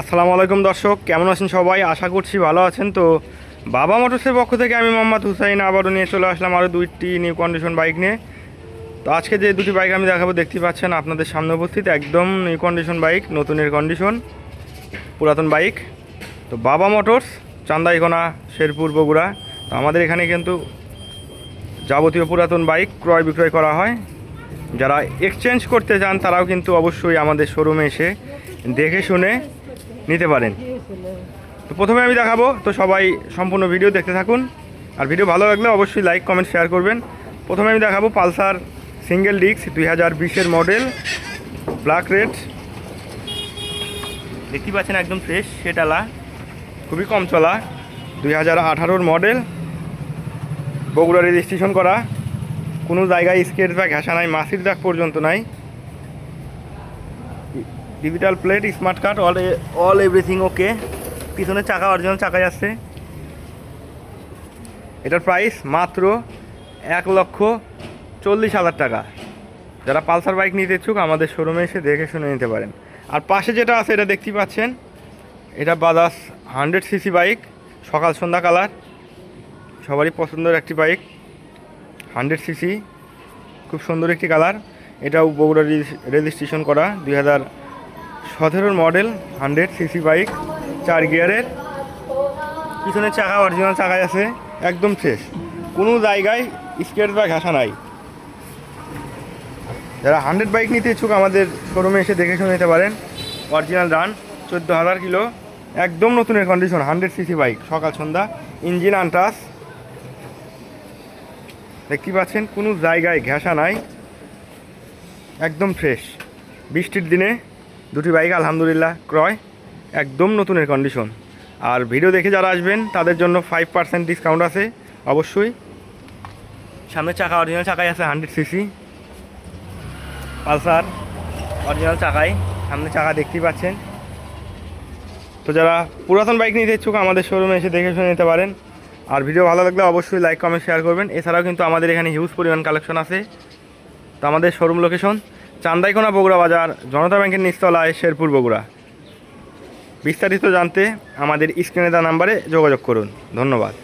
আসসালামু আলাইকুম দর্শক, কেমন আছেন সবাই? আশা করছি ভালো আছেন। তো বাবা মোটরসের পক্ষ থেকে আমি মোহাম্মদ হুসাইন আবারও নিয়ে চলে আসলাম আরও দুইটি নিউ কন্ডিশন বাইক নিয়ে। তো আজকে যে দুটি বাইক আমি দেখাবো দেখতে পাচ্ছেন আপনাদের সামনে উপস্থিত একদম নিউ কন্ডিশন বাইক নতুনের কন্ডিশন পুরাতন বাইক তো বাবা মোটরস, চান্দাইকোনা, শেরপুর, বগুড়া। তো আমাদের এখানে কিন্তু যাবতীয় পুরাতন বাইক ক্রয় বিক্রয় করা হয়। যারা এক্সচেঞ্জ করতে চান, তারাও কিন্তু অবশ্যই আমাদের শোরুমে এসে দেখে শুনে নিতে পারেন। তো প্রথমে আমি দেখাবো, তো সবাই সম্পূর্ণ ভিডিও দেখতে থাকুন। আর ভিডিও ভালো লাগলে অবশ্যই লাইক কমেন্ট শেয়ার করবেন। প্রথমে আমি দেখাবো পালসার সিঙ্গেল ডিস্ক দুই হাজার বিশের মডেল ব্ল্যাক রেড দেখতে পাচ্ছেন একদম ফ্রেশ সেটালা। খুবই কম চলা, দুই হাজার আঠারোর মডেল। বগুড়া রেজিস্ট্রেশন করা। কোনো জায়গায় স্কেচ বা ঘেঁষা নাই, মাসির দাগ পর্যন্ত নাই। Digital plate smart card all all everything okay পিছনে চাকা অরিজিনাল চাকাই আছে। এটার প্রাইস মাত্র এক লক্ষ চল্লিশ হাজার টাকা। যারা পালসার বাইক নিতে ইচ্ছুক, আমাদের শোরুমে এসে দেখে শুনে নিতে পারেন। আর পাশে যেটা আছে, এটা দেখতেই পাচ্ছেন, এটা বাজাজ হান্ড্রেড সিসি বাইক সকাল সন্ধ্যা কালার। সবারই পছন্দের একটি বাইক হান্ড্রেড সিসি খুব সুন্দর একটি কালার। এটাও বগুড়া রেজিস্ট্রেশন করা, দুই হাজার সতেরোর মডেল হান্ড্রেড সিসি বাইক চার গিয়ারের। পিছনের চাকা অরিজিনাল চাকায় আছে, একদম ফ্রেশ কোনো জায়গায় স্কেচ বা ঘাসা নাই। যারা হান্ড্রেড বাইক নিতে ইচ্ছুক, আমাদের শোরুমে এসে দেখে শুনে নিতে পারেন। অরিজিনাল রান চোদ্দ হাজার কিলো। একদম নতুনের কন্ডিশন হান্ড্রেড সিসি বাইক সকাল, সন্ধ্যা ইঞ্জিন আনটাস দেখতে পাচ্ছেন, কোনো জায়গায় ঘেঁষা নাই। একদম ফ্রেশ বৃষ্টির দিনে দুটি বাইক, আলহামদুলিল্লাহ, ক্রয়, একদম নতুনের কন্ডিশন আর ভিডিও দেখে যারা আসবেন, তাদের জন্য ফাইভ পার্সেন্ট ডিসকাউন্ট আছে, অবশ্যই। সামনে চাকা অরিজিনাল চাকাই আছে হান্ড্রেড সিসি পালসার অরিজিনাল চাকাই, সামনে চাকা দেখতেই পাচ্ছেন। তো যারা পুরাতন বাইক নিতে ইচ্ছুক, আমাদের শোরুমে এসে দেখে শুনে নিতে পারেন। আর ভিডিও ভালো লাগলে অবশ্যই লাইক কমেন্ট শেয়ার করবেন। এছাড়াও কিন্তু আমাদের এখানে হিউজ পরিমাণ কালেকশন আছে। তো আমাদের শোরুম লোকেশন চান্দাইকোনা বগুড়া বাজার, জনতা ব্যাংকের নিচতলায় শেরপুর বগুড়া। বিস্তারিত জানতে আমাদের স্ক্রিনে দেওয়া নাম্বারে যোগাযোগ করুন। ধন্যবাদ।